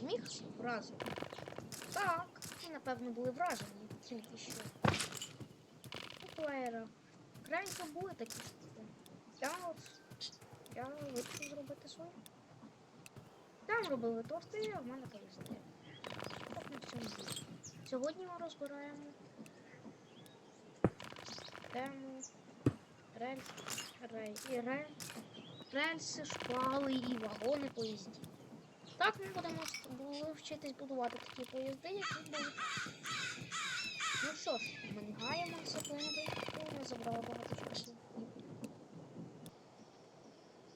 зміг вразити? Так, ви, напевно, були вражені тільки що. Ну, Клеєра, краще були такі штуки. Я я вирішив зробити своє. Там робили торти, а в мене повезли. Так на всьому буде. Сьогодні ми розбираємо тему рельс, рей, і ре, рельси, шпали і вагони поїздів. Так ми будемо вчитись будувати такі поїзди, які будуть. Ну що ж, ми не гаємо секунди, ми забрали багато часу.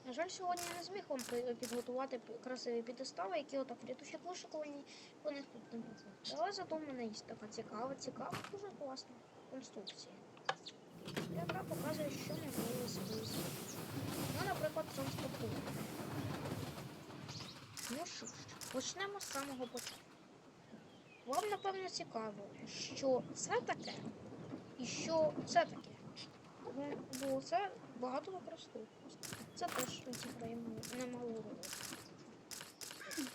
На жаль, сьогодні я не зміг вам підготувати красиві підстави, які отак в рятушах вишикувані, по них тут не буде. Але зато в мене є така цікава, цікава, дуже класна конструкція. Яка показує, що ми можемо собі Ну, наприклад, транспортуємо. Ну що ж, почнемо з самого початку. Вам, напевно, цікаво, що це таке і що це таке. Бо, це багато використовують. Це теж відіграє немалу роль.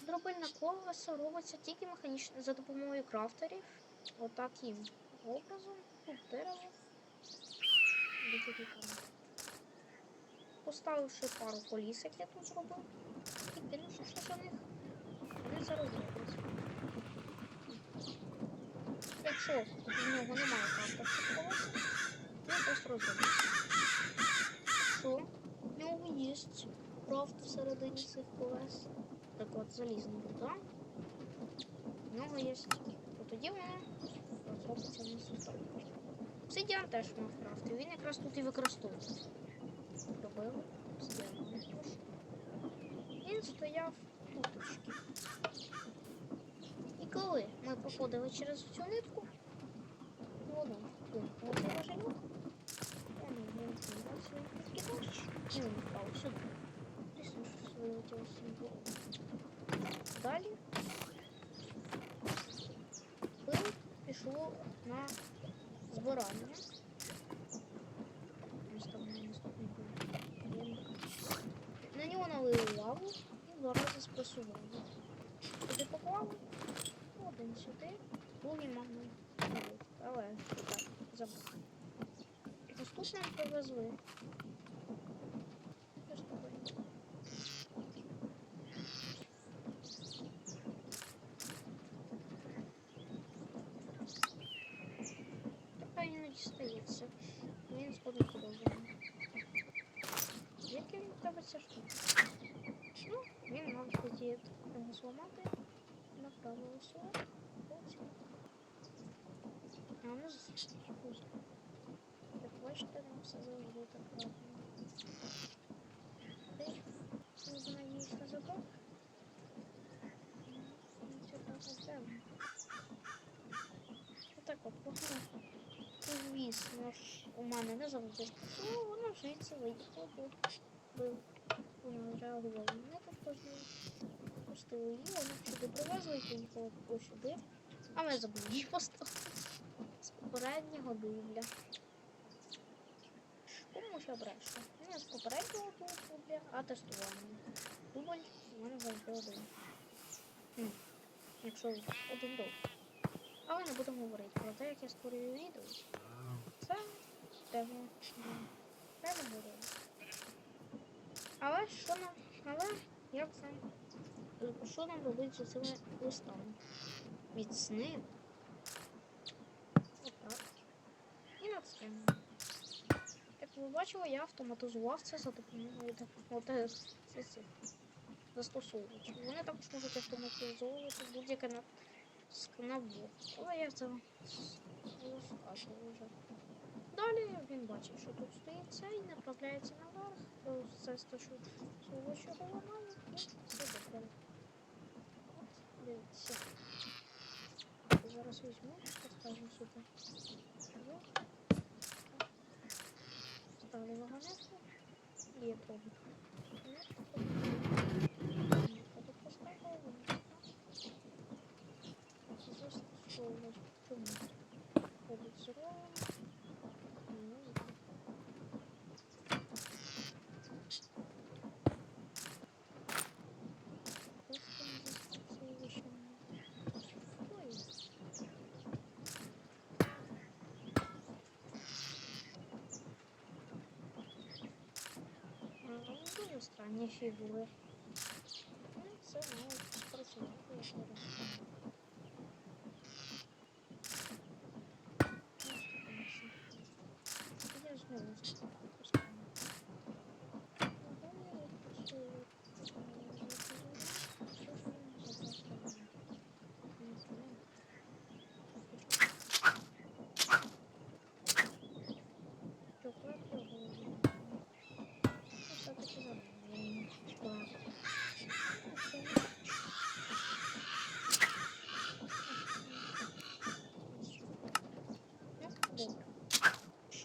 Дробильне колесо робиться тільки механічно за допомогою крафтерів. Отаким образом. Тут дерево. Поставивши пару коліс, як я тут зробив, і кинувши щось у них. Якщо в нього немає крафтерських колес, то він просто розробить. Що? Нього є крафт всередині цих колес. Так от залізна руда. В нього є. То тоді воно розробиться на сустав. Обсидіан теж мав крафт, і він якраз тут і використовується. Робив обсидіан. Він стояв туточки. І коли ми проходили через цю нитку, воно вимкнуло цей важелюк, впав сюди. Звісно, що вилетіло з Далі пил пішло на збирання. Ось там на наступний пил. На нього лаву і два рази спресували. Туди поклали, один сюди, другий магнум. Але так, забув. Наступним привезли. Що ж таке? Така іноді стається. Він згодом продовжує. Як він тебе ця штука? Ну, він мав тоді його зламати, А там все завжди так не їх не забрав. Нічого так взяв. Отак от погнав. Звісно ж, у мене не завжди. Ну, воно виїхало, бо бо воно реагувало. Мене тут кожного пустили її, вона сюди привезли ось сюди. А ми забули її поставити. З попереднього дубля. Кому ще брешу? Не з попереднього дубля, а тестування. Дубль у мене завжди один. Якщо один дубль. Але не будемо говорити про те, як я створюю відео. Це тема. Це не. Але що нам. Але як це? Що нам робити з цими листами? Міцним. Отак. І над цим. Як ви бачили, я автоматизував це за допомогою такого застосовувачів. Вони також можуть автоматизовувати будь-яке на набор. Але я це розказував вже. Далі він бачить, що тут стоїть це і направляється наверх. То Це сташу свого чого ламаю і все добре. Дивіться. Зараз візьму, поставлю сюди. Ставлю вагонетку. Поставила, вагонетка. Застосовувати чому? Ходить зеленим. Музика. Просто не застосовувати. Використання Все, Ну, це має спрацювати, я вважаю. Я знову запускаю.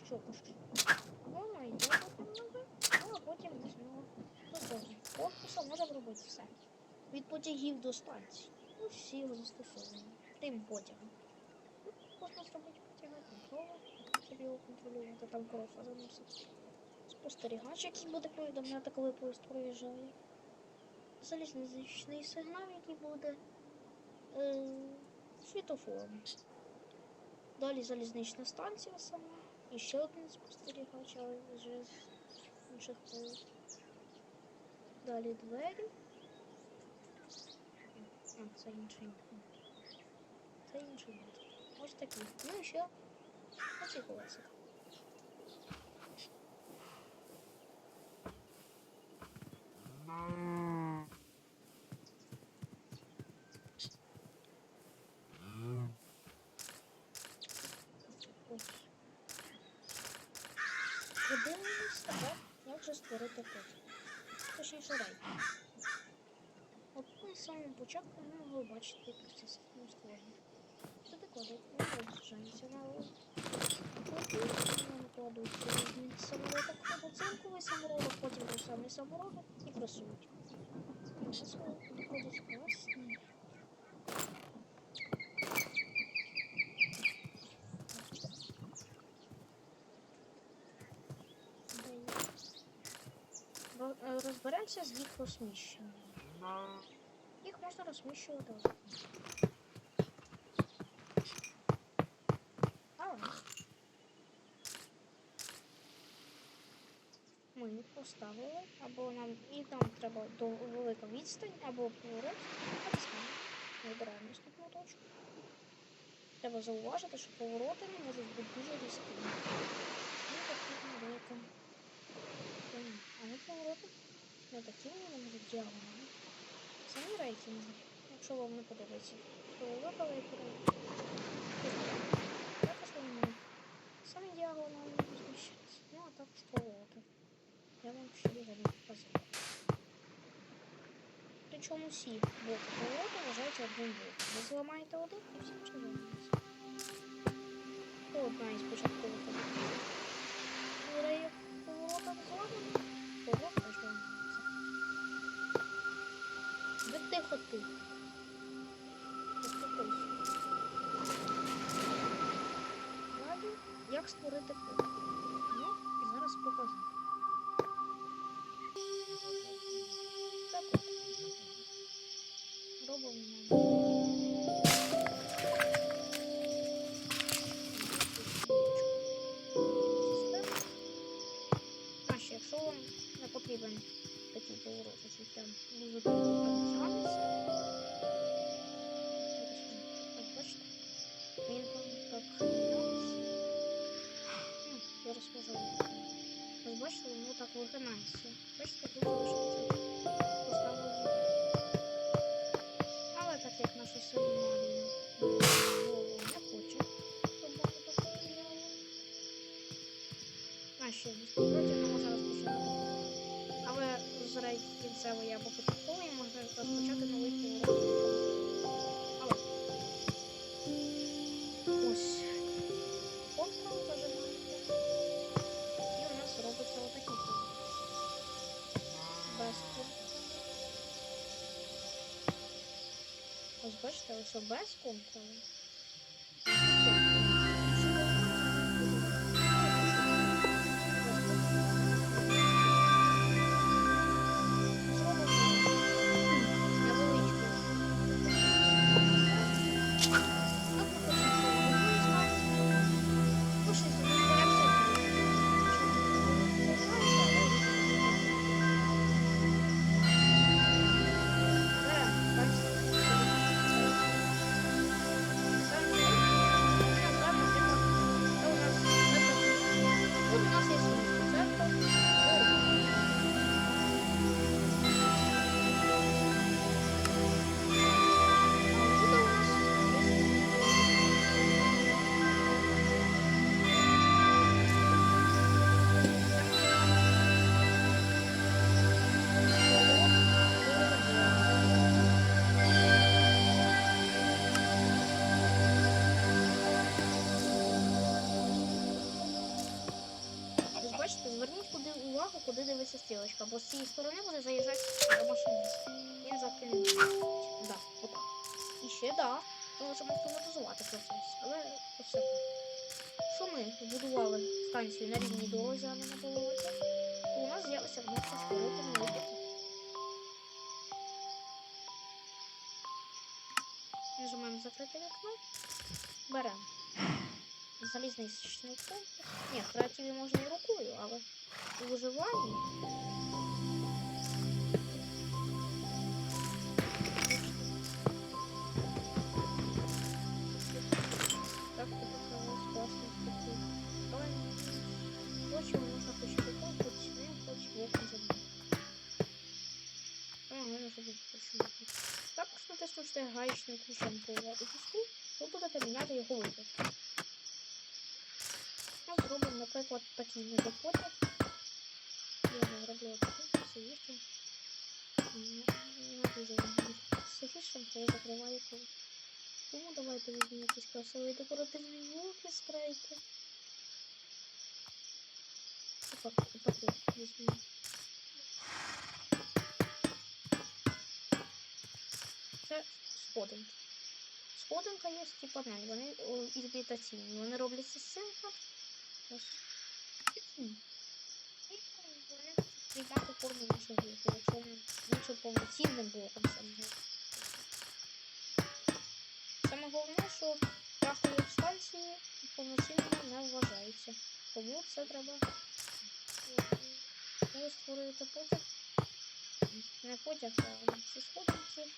Що ж? Воно йде немного, ну а потім знову доходимо. Корпуса можемо робити все. Від потягів до станції. Ну, всі його застосовані. Тим потягом. Ну, Можна зробити потяги контролю, щоб його контролювати, там крофа заносить. Спостерігач, який буде повідомляти, коли поїзд проїжджає. Залізничний сигнал, який буде е, світофором. Далі залізнична станція сама. І ще один спостерігач, але вже з інших поїзд. Далі двері. А, це інший. Це інший бот. Ось такі. Ну і ще оці колеса. Ось. Створити потяг. Точніше рейк. От на самому ми ви бачите процес ну, створення. Сюди кладуть, розжається на чоловік, накладуть залізний самородок або цинковий самородок, потім той самий самородок і пресують. Зараз виходить класний. Розберемося з їх розміщенням. Їх можна розміщувати. Ми їх поставили, або нам і нам треба до велика відстань, або поворот, або стан. Вибираємо наступну точку. Треба зауважити, що повороти можуть бути дуже різкими. Ну, потрібно велика. А не повороти не такі вони можуть діагоналі. Самі рейтинги, якщо вам не подобається, то ви вибрали і перейдете. Також вони самі діагоналі розміщатися. Ну, а також повороти. Я вам ще не показав. Причому всі блоки поворота вважаються одним блоком. Ви зламаєте один і всі. Це одна із початкових. Реєк поворота зламана, як створити код? Ну, зараз покажу. Так от. Робимо якщо вам не потрібен такий поворот, там дуже довго так вигинається. Бачите, тут залишиться поставили. Але так як наша семінарія голову не ми таке робили. А ще протягом зараз починати. Але з рейд кінцевої або початкової можна розпочати новий поворот. Ось контрол зажимаєте. Без. Ось бачите, ось без стрілочка, бо з цієї сторони буде заїжджати машиніст. Він закине. Да, отак. І ще да. Ми можемо автоматизувати процес, але все. Що ми будували станцію на рівній дорозі, а не на болоті, у нас з'явиться кнопка створити новий потік. Нажимаємо закрити вікно, беремо залізничний пункт. Ні, в креативі можна і рукою, але у. Так, тут оказалось класно такий. Але хочемо, можна хоч таку, хоч не, хоч забити. А, ну не забути, хочемо. Також натиснувши гаечний ключем по випуску, ви будете міняти його вигляд. Наприклад, такий недопотяг. Я не зроблю такий, все їсти. Не дуже сухішим, коли закриваю коло. Тому давайте візьмемо якийсь красивий декоративний вулки з крейки. Отак, отак візьмемо. Це сходинки. Сходинка є ті панель, вони о, імітаційні. Вони робляться з цинка. Ось. Приймати форму нашого блоку, якщо він більше повноцінним блоком саме. Саме головне, що шахтові станції повноцінними не вважаються. Тому це треба коли створюєте потяг. Не потяг, а ці сходинки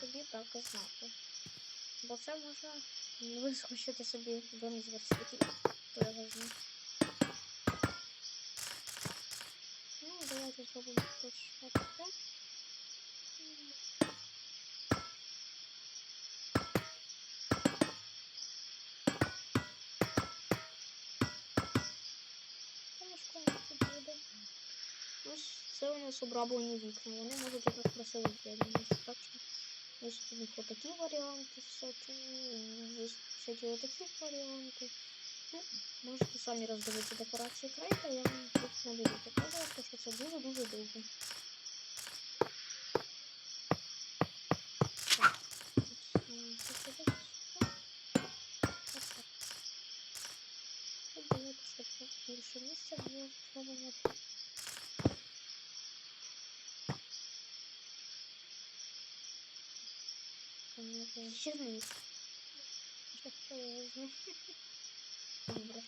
тобі так і знати. Бо це можна вискочити собі донизу верстаки. То я важно. Ну, давайте зробимо тут буде. Ось це у нас обраблені вікна. Вони можуть так красиво з'єднуватися. Так що ось у них отакі варіанти, всякі, всякие вот такие варіанти. Ну, можете самі роздивитися декорації крейта, я вам тут не буду показувати, що це дуже-дуже довго. Так, тут, м, це все десь. Так, так. Тут давайте, щоб більше місця було зроблено. Добре.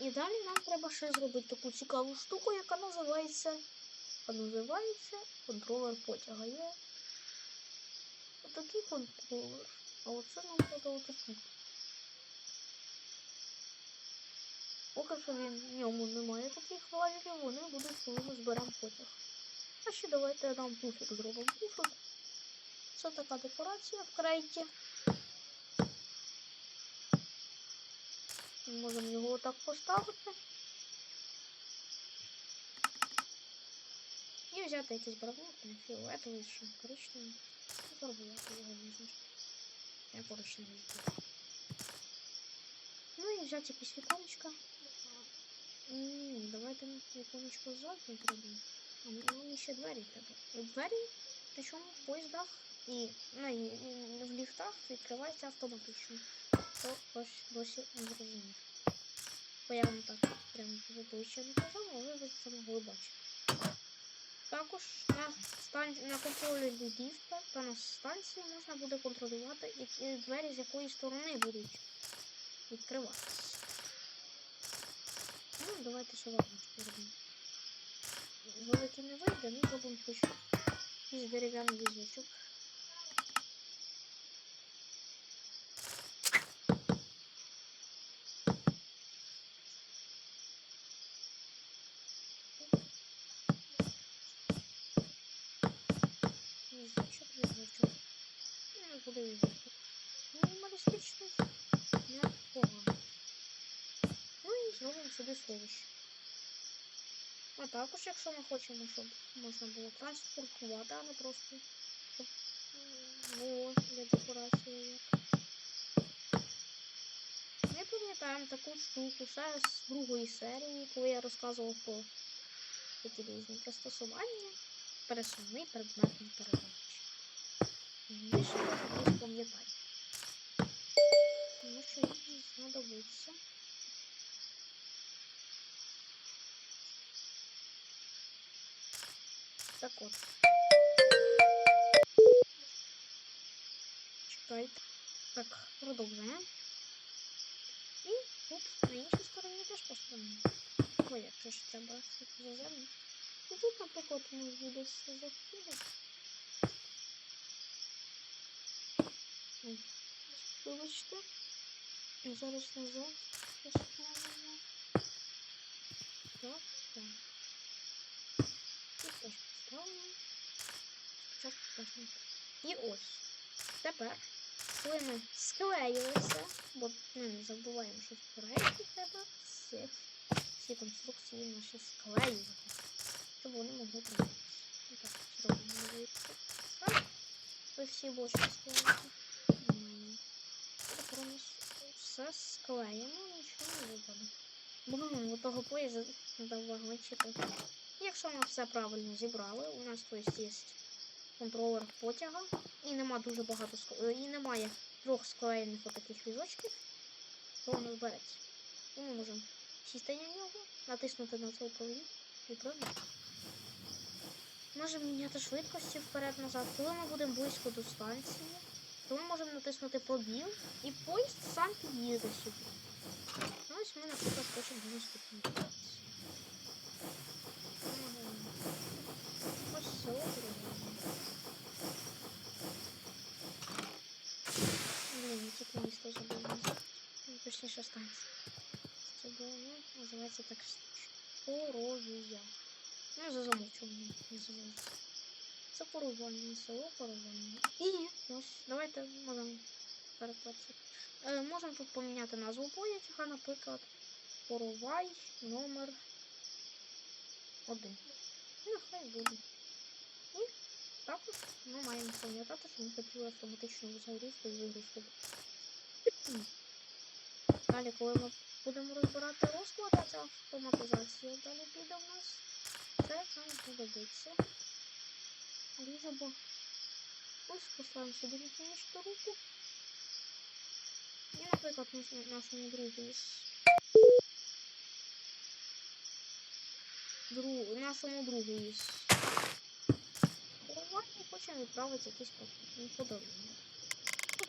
І далі нам треба ще зробити таку цікаву штуку, яка називається. А називається контролер потяга. Є отакий контролер. А оце нам треба отакий. Поки що він в ньому немає таких важелів, вони будуть, коли ми зберемо потяг. А ще давайте нам пуфік зробимо. Пуфік. Це така декорація в крайті. Можемо його отак поставити. І взяти якийсь барвник, там фіолетовий чи коричневий. Фарбувати його можна. Я коричневий візьму. Ну і взяти якісь віконечка. Давайте віконечко ззаду зробимо. А мені ще двері треба. Двері, причому в поїздах і, ну, і, і в ліфтах відкриваються автоматично. То хтось досі не зрозумів. Так прямо в обличчя не казала, але ви це могли бачити. Також на, стан... на контролі ліфта та на станції можна буде контролювати, які двері з якої сторони будуть відкриватися. Ну, давайте ще вагончик зробимо. Великий не вийде, ну зробимо хоч якийсь дерев'яний. Візочок, візочок. Ну, буде візочок. Мінімалістичний. Непогано. Ну зробимо сховище. А також, якщо ми хочемо, щоб можна було транспортувати, а не просто було для декорації. Ми пам'ятаємо таку штуку ще з другої серії, коли я розказував про такі різні пристосування, пересувний предметний передавач. Більше я пам'ятаю. Тому що їм знадобиться. Так от. Чекайте. Так, продовжуємо. І тут на іншій стороні теж поставимо. Ой, якщо ж треба заземлити. І тут, наприклад, нас буде все заходити. Ой, Вибачте. Зараз назад. поставимо. Так, так. Тут теж поставимо. Спочатку поставимо. І ось. Тепер, коли ми склеїлися, бо ну, не забуваємо, що в проєкті треба всі, всі конструкції наші склеювати, щоб вони могли триматися. Ну так, зробимо. Так. Ви всі блочки склеїте. М. Тепер нас все склеєно, нічого не випаде. Блин, у того поїзда треба вагончика. Якщо ми все правильно зібрали, у нас то є контролер потяга, і нема дуже багато е, і немає трьох склеєних отаких візочків, воно збереться. І ми можемо сісти на нього, натиснути на це управління і пройти. Можемо міняти швидкості вперед-назад. Коли ми будемо близько до станції, то ми можемо натиснути пробіл, і поїзд сам під'їде сюди. Ось ми, наприклад, хочемо до наступної станції. Ага. Ось село зробимо. Я місто забула. Ну, Точніше станція. Це було, ну, називається так Поровія. Ну, за замовчуванням називається. Це порування, село порування. І ось, давайте можемо переплатити. Е, можемо тут поміняти назву потяга, наприклад, Поровай номер 1. Нехай буде. І також ми маємо пам'ятати, що ми хотіли автоматичну загрузку і вигрузку. Далі, коли ми будемо розбирати розклад, а це автоматизація далі піде в нас. Це нам знадобиться. Різабо. Ось поставимо сюди механічну руку. І, наприклад, наш- нашому другу із друг, нашому другу із Хорватії хочемо відправити якийсь пак-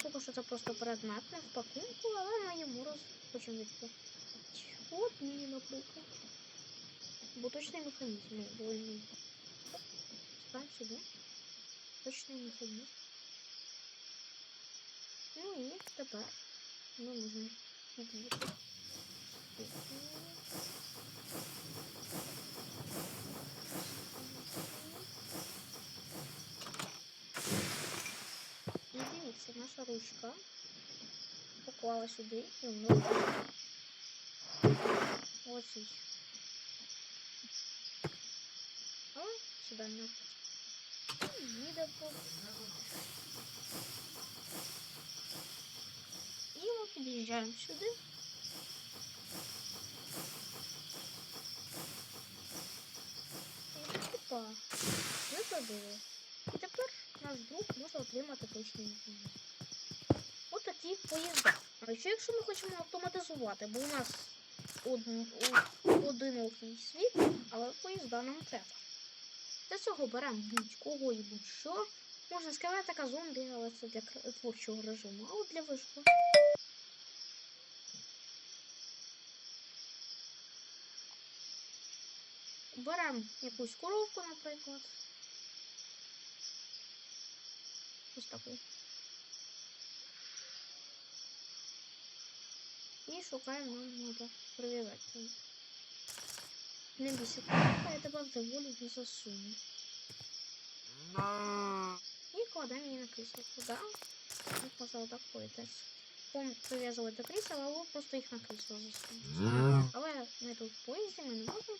подарунок. Ну, поки що це просто предмет не в пакунку, але ми йому роз хочемо відправити. От мені, наприклад. Бо точний механізм. Ну, бо він... Стань сюди. Точний механізм. Ну і тепер ми можемо під'їхати. І дивіться, наша ручка поклала сюди і воно ось. А сюди не їде по. І ми під'їжджаємо сюди. І Опа, висадили. Друг може отримати точний інформацію. От такі поїзда. А ще якщо ми хочемо автоматизувати, бо у нас один, одинокий світ, але поїзда нам треба. Для цього беремо будь-кого і будь-що. Можна сказати, така зомбі, але це для творчого режиму, а от для вишку. Беремо якусь коровку, наприклад. Таку. І шукаємо нам треба прив'язати. її. Не бійся, я тебе в доволі не засуну. І кладемо її на крісло. Куди? Як можна так ходити. Пом прив'язувати до або просто їх на крісло засунути. Але ми тут в поїзді, ми не можемо.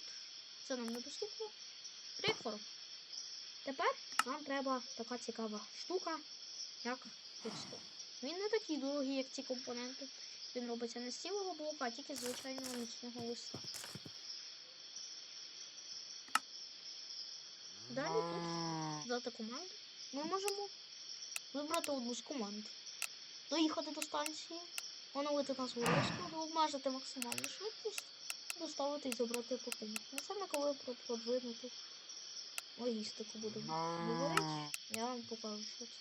Це нам недоступно. Прикфор. Тепер нам треба така цікава штука, як пістол. Він не такий дорогий, як ці компоненти. Він робиться не з цілого блока, а тільки з звичайного міцного листа. Далі тут дати команду. Ми можемо вибрати одну з команд. Доїхати до станції, оновити назву розкладу, обмежити максимальну швидкість, доставити і забрати покинути. Ну, саме коли про продвинути логістику будемо говорити, я вам покажу, що це.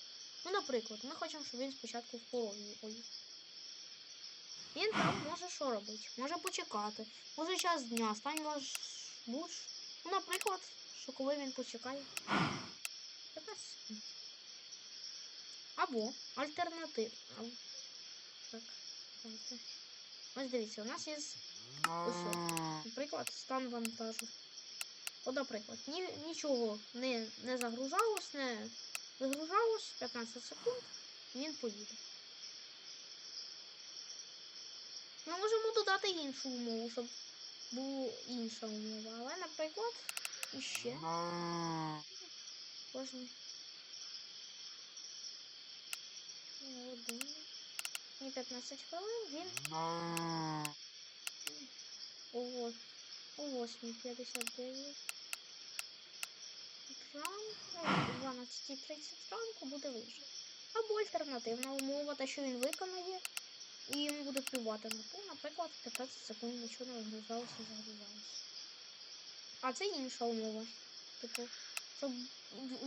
Ну, наприклад, ми хочемо, щоб він спочатку в корові поїхав. Він там може що робити? Може почекати. Може час дня, стань ваш буш. Ну, наприклад, що коли він почекає. 15 секунд. Або альтернатив. Так. Ось дивіться, у нас є ось, наприклад, стан вантажу. От, наприклад, ні, нічого не, не загружалось, не загружалось 15 секунд, і він поїде. Ми можемо додати іншу умову, щоб була інша умова. Але, наприклад, іще кожен. Один. Не 15 хвилин, він о 8.59 ранку, о 12.30 ранку буде виїжджати. Або альтернативна умова, те, що він виконає, і йому буде плювати на то, наприклад, 15 секунд нічого не вигрузалося, загрузалося. А це інша умова. Типу, щоб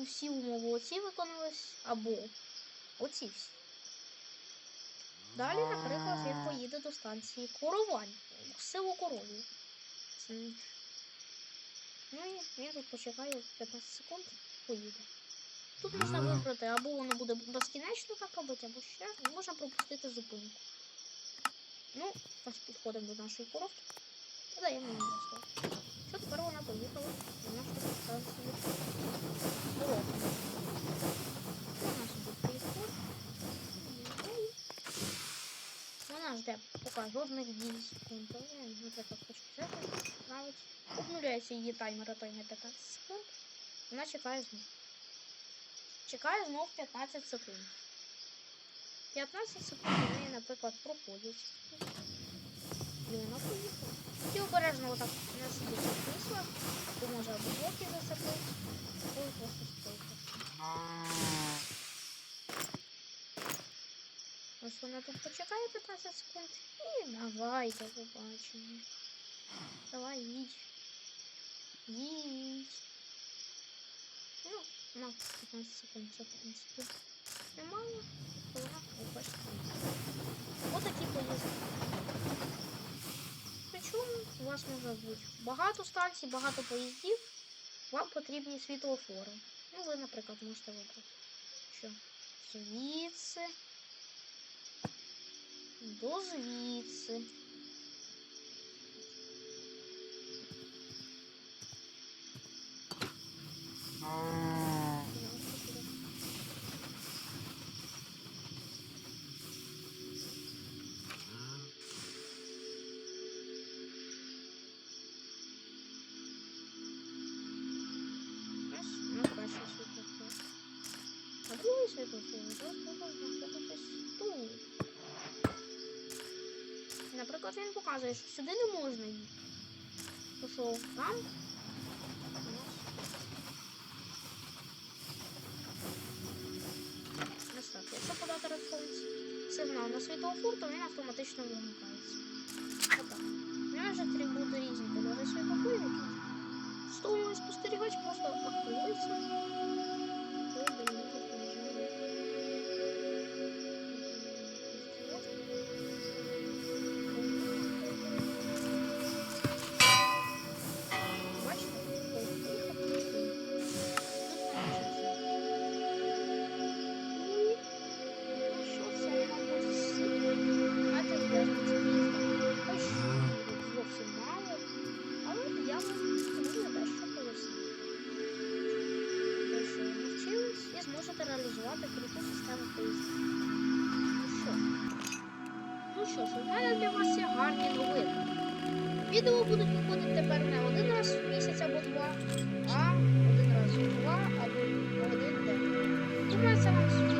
всі умови оці виконались, або оці всі. Далі, наприклад, він поїде до станції Коровань, в село Корові. Ну і він тут почекає 15 секунд, поїде. Тут можна вибрати, або воно буде безкінечно так робити, або ще можна пропустити зупинку. Ну, ось підходимо до нашої коровки. І даємо їй масло. Що тепер вона поїхала до нашої станції коровки. Вона собі приїхала. Вона жде, поки жодних дій секунд. Я, Наприклад, хочу взяти, навіть обнуляється її таймер, а той не 15 секунд. Вона чекає знов. Чекає знов 15 секунд. 15 секунд неї, наприклад, проходять. Вона поїхала. І обережно отак сидить в кріслах, бо може або блоки зацепити, або просто спити. Ось вона тут почекає 15 секунд. І давайте побачимо. Давай, їдь. Ну, на 15 секунд це, в принципі, немало. Вона побачить. Ось такі поїздки. Причому у вас може бути багато станцій, багато поїздів. Вам потрібні світлофори. Ну, ви, наприклад, можете вибрати. Що? Звідси. До звідси. Наприклад, він показує, що сюди не можна. То там Якщо відходить сигнал на світлофор, то він автоматично вимикається. Отак. мене вже три бути різні кольори світлофорів, стоїть спостерігач просто активується. Ну що? Ну ж, у мене для вас є гарні новини. Відео будуть виходити тепер не один раз в місяць або два, а один раз в два або один день. Думаю, це вам